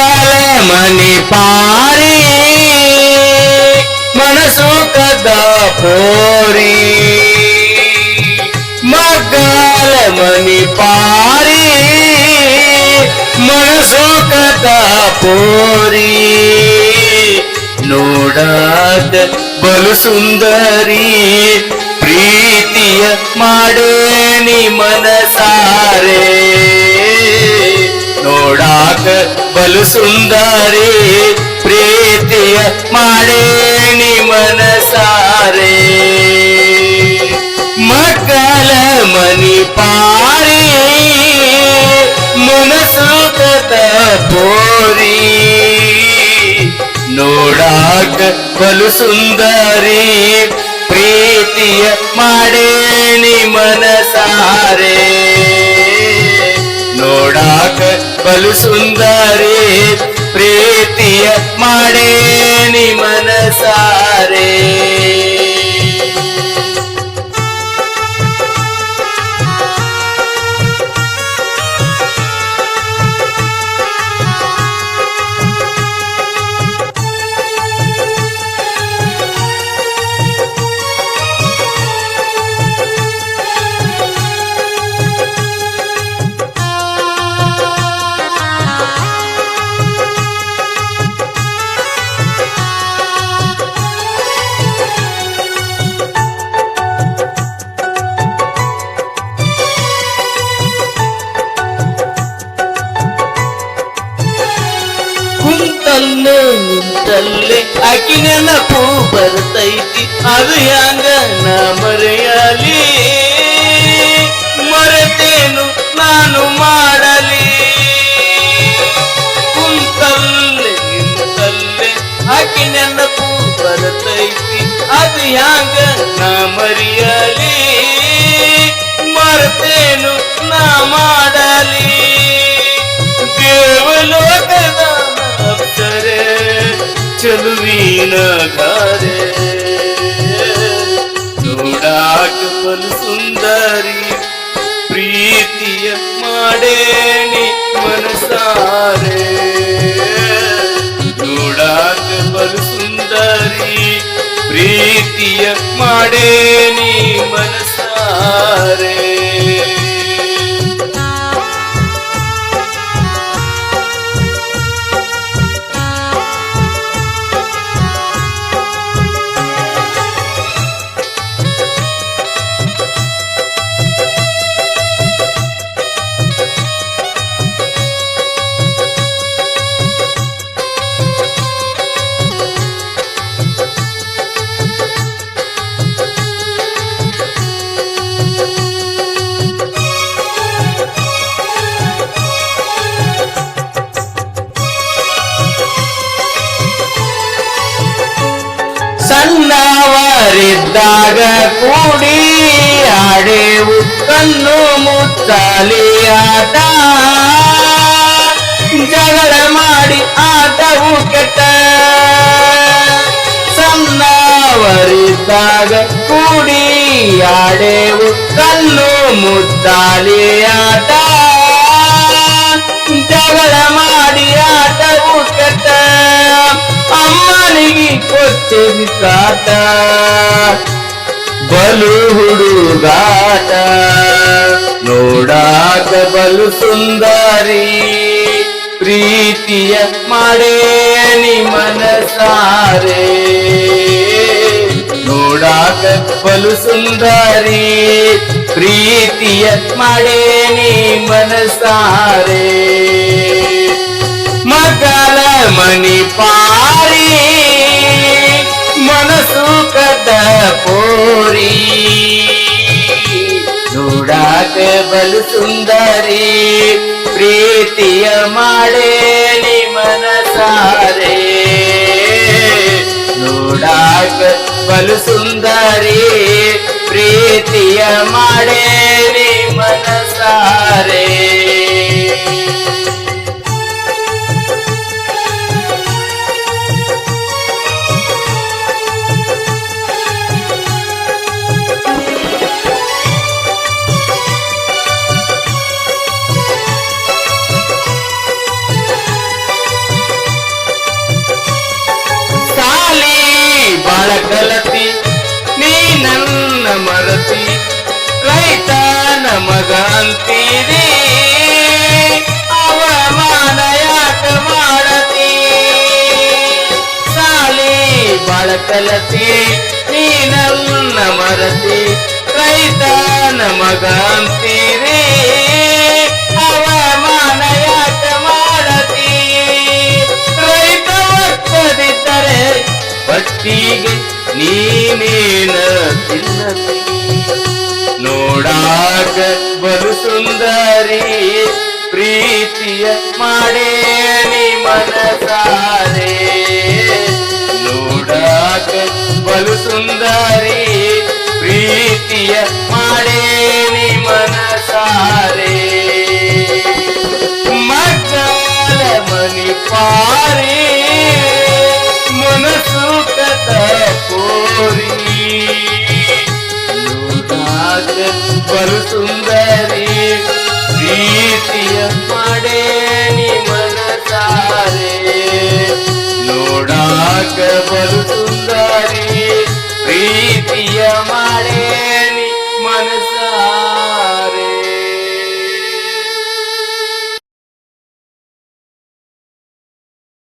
ಮಗಲ ಮನಿ ಪಾರಿ, ಮನಸ್ಸು ಕದ ಪೋರಿ ಮಗಲ ಮನಿ ಪಾರಿ, ಮನಸ್ಸು ಕದ ಪೋರಿ ನೋಡಾದ ಬಲು ಸುಂದರಿ, ಪ್ರೀತಿಯ ಮಾಡೇನಿ ಮನಸಾರೆ. ನೋಡಾಕ ಬಲು ಸುಂದರಿ ಪ್ರೀತಿಯ ಮಾಡೇಣಿ ಮನಸಾರೆ. ಮಕ್ಕಳ ಮನಿ ಪಾರಿ ಮನಸುಕತ ಪೋರಿ ನೋಡಾಕ ಬಲು ಸುಂದರಿ ಪ್ರೀತಿಯ ಮಾಡೇಣಿ ಮನಸಾರೆ. ನೋಡಾಕ ಬಲು ಸುಂದರಿ ಪ್ರೀತಿಯ ಮಾಡೇನಿ ಮನಸಾರೆ. ಕುಂತಲ್ಲೇ ನಿಂತಲ್ಲೇ. ಆಕಿ ನೆನಪು ಬರ್ತೈತಿ, ಅದು ಹ್ಯಾಂಗ ನಾ ಮರೆಯಲಿ? ಮರೆತೇನು ನಾನು ಮಾಡಲಿ? ಕುಂತಲ್ಲೇ, ನಿಂತಲ್ಲೇ ಆಕಿ ನೆನಪು ಬರ್ತೈತಿ, ಅದು ಹ್ಯಾಂಗ ನಾ ಮರೆಯಲಿ? ಮರೆತೇನು ನಾ ಚಲುವಿನ ಗಾರೆ ನೋಡಾಕ ಬಲು ಸುಂದರಿ ಪ್ರೀತಿಯ ಮಾಡೇನಿ ಮನಸಾರೆ ನೋಡಾಕ ಬಲು ಸುಂದರಿ ಪ್ರೀತಿಯ ಮಾಡೇನಿ ಮನಸಾರೆ ಸಣ್ಣವರಿದ್ದಾಗ ಕೂಡಿ ಆಡೆವು ಕಣ್ಣು ಮುತ್ತಲಿ ಆಟ ಜಗಳ ಮಾಡಿ ಆಟವು ಕೆಟ್ಟ. ಸಣ್ಣವರಿದ್ದಾಗ ಕೂಡಿ ಆಡೆವು ಕಣ್ಣು ಮುಚ್ಚಾಲಿ ಆಟ ಜಗಳ ಮಾಡಿ ಕೆಟ್ಟ ಅಮ್ಮನಿಗೆ ಕೊಟ್ಟಿವಿ ಕಾಟ ಬಲು ಹುಡುಗಾಟ ನೋಡಾಕ ಬಲು ಸುಂದರಿ ಪ್ರೀತಿಯ ಮಾಡೇನಿ ಮನಸಾರೆ ನೋಡಾಕ ಬಲು ಸುಂದರಿ ಪ್ರೀತಿಯ ಮಾಡೇನಿ ಮನಸಾರೆ ಪೋರಿ ನೋಡಾಕ ಬಲು ಸುಂದರಿ ಪ್ರೀತಿಯ ಮಾಡೇನಿ ಮನಸಾರೆ ನೋಡಾಕ ಬಲು ಸುಂದರಿ ಪ್ರೀತಿಯ ಮಾಡೇನಿ ಮನಸಾರೆ ಮರತಿ ರೈತನ ಮಗ ಅಂತೀರಿ. ಅವಮಾನ ಯಾಕ ಮಾಡತಿ? ಸಾಲಿ ಬಾಳಕಲತಿ ನೀ ನನ್ನ ಮರತಿ ರೈತನ ಮಗ ಅಂತೀರಿ. ಅವಮಾನ ಯಾಕ ಮಾಡತಿ? ರೈತ ಒತ್ತದಿದ್ದರೆ ಪಟ್ಟಿಗೆ ನೀನೇನ ತಿನ್ನತಿ? ಸುಂದರಿ ಪ್ರೀತಿಯ ಮಾಡೇನಿ ಮನಸಾರೆ. ನೋಡಾಕ ಬಲು ಸುಂದರಿ, ಪ್ರೀತಿಯ ಮಾಡೇನಿ ಮನಸಾರೆ. ಮಗಳ ಮನಿ ಪಾರಿ, ಮನಸ್ಸು ಕಥ ಪೋರಿ ನೋಡಾಕ ಬಲು ಸುಂದರಿ